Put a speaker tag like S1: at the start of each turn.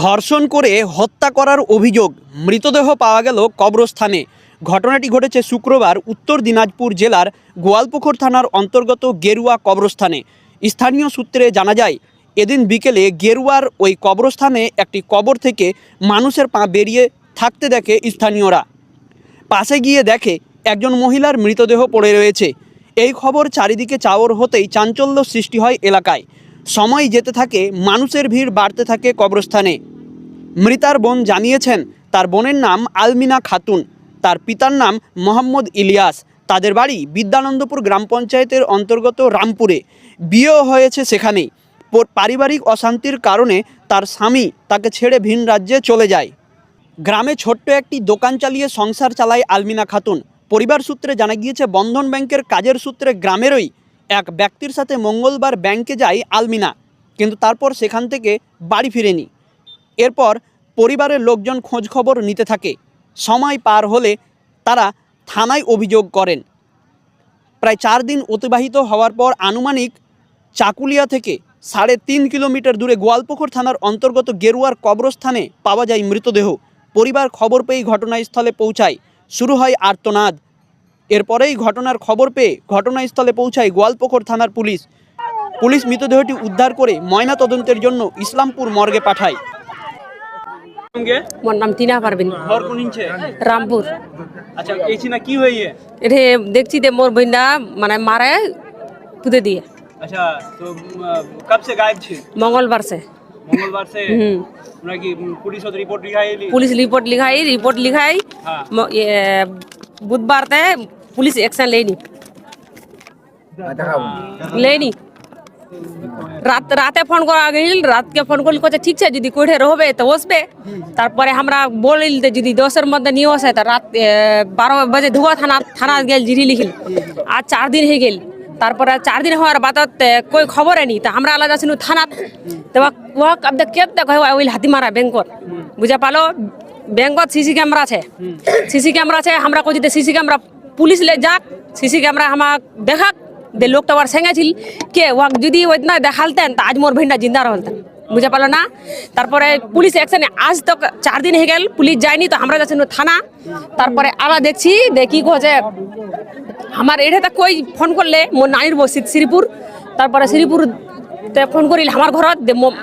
S1: ধর্ষণ করে হত্যা করার অভিযোগ। মৃতদেহ পাওয়া গেল কবরস্থানে। ঘটনাটি ঘটেছে শুক্রবার উত্তর দিনাজপুর জেলার গোয়ালপুকুর থানার অন্তর্গত গেরুয়া কবরস্থানে। স্থানীয় সূত্রে জানা যায় এদিন বিকেলে গেরুয়ার ওই কবরস্থানে একটি কবর থেকে মানুষের পা বেরিয়ে থাকতে দেখে স্থানীয়রা। পাশে গিয়ে দেখে একজন মহিলার মৃতদেহ পড়ে রয়েছে। এই খবর চারিদিকে চাওর হতেই চাঞ্চল্য সৃষ্টি হয় এলাকায়। সময় যেতে থাকে, মানুষের ভিড় বাড়তে থাকে কবরস্থানে। মৃতার বোন জানিয়েছেন, তার বোনের নাম আলমিনা খাতুন, তার পিতার নাম মোহাম্মদ ইলিয়াস, তাদের বাড়ি বিদ্যানন্দপুর গ্রাম পঞ্চায়েতের অন্তর্গত রামপুরে। বিয়েও হয়েছে সেখানেই। পারিবারিক অশান্তির কারণে তার স্বামী তাকে ছেড়ে ভিন রাজ্যে চলে যায়। গ্রামে ছোট্ট একটি দোকান চালিয়ে সংসার চালায় আলমিনা খাতুন। পরিবার সূত্রে জানা গিয়েছে, বন্ধন ব্যাংকের কাজের সূত্রে গ্রামেরই এক ব্যক্তির সাথে মঙ্গলবার ব্যাংকে যায় আলমিনা, কিন্তু তারপর সেখান থেকে বাড়ি ফিরেনি। এরপর পরিবারের লোকজন খোঁজ খবর নিতে থাকে। সময় পার হলে তারা থানায় অভিযোগ করেন। প্রায় চার দিন অতিবাহিত হওয়ার পর আনুমানিক চাকুলিয়া থেকে সাড়ে তিন কিলোমিটার দূরে গোয়ালপুকুর থানার অন্তর্গত গেরুয়ার কবরস্থানে পাওয়া যায় মৃতদেহ। পরিবার খবর পেয়ে ঘটনাস্থলে পৌঁছায়। শুরু হয় আর্তনাদ। এরপরেই ঘটনার খবর পেয়ে ঘটনাস্থলে পৌঁছায় গোয়ালপুকুর থানার পুলিশ। পুলিশ মৃতদেহটি উদ্ধার করে ময়না তদন্তের জন্য ইসলামপুর মর্গে পাঠায়।
S2: মোর নাম টিনা পারবিন
S1: ঘর কোন ইঞ্চে?
S2: রামপুর।
S1: আচ্ছা কি হইয়ে?
S2: দেখছি যে মোর বইনা মানে মারে পুঁতে দিয়ে।
S1: अच्छा तो कब से गायब थी
S2: মঙ্গলবার সে
S1: मंगलवार से
S2: হুম
S1: मतलब कि पुलिस और रिपोर्ट लिखाई ली
S2: পুলিশ রিপোর্ট লিখাই রিপোর্ট লিখাই
S1: हाँ
S2: ম- এ, বুধবার তে পুলিশ অ্যাকশন লেনি লেনি রাত রাতে ফোন করা গেল রাতকে ফোন করলি কছে ঠিক আছে যদি কোঠে রহবে তো বসবে তারপরে আমরা বলিল যে যদি দশের মধ্যে নিয়ে আসে তো রাত এ, বারো বাজে ধোয়া থানা থানা গেল জিরি লিখিল আর চার দিন হয়ে গেল তারপরে চার দিন হওয়ার বাদত কই খবর নি? তা আমরা আলাদা আছি থানাত। তো ওহাক আপনি কেত দেখো ওই হাতি মারা ব্যাংকত বুঝা পালো ব্যাংকত সিসি ক্যামেরা আছে। সিসি ক্যামেরা আছে, আমরা কই যে সিসি ক্যামেরা পুলিশ লে যাক, সিসি ক্যামেরা আমাক দেখাক, দে লোকটা আবার সেঙেছিল। কে ওয়াক যদি ওই না দেখালতেন, তা আজ মোর ভেন্ডা জিন্দা রহলতেন। বুঝা পালো না? তারপরে পুলিশ অ্যাকশনে আজ তো চার দিন হয়ে গেল, পুলিশ যায়নি, তো আমরা যাচ্ছি থানা। তারপরে আলা দেখছি, দেখি কি আমার এটাতে কই ফোন করলে মো নানির বসিত শ্রীপুর, তারপরে শ্রীপুর তে ফোন করিল আমার মো-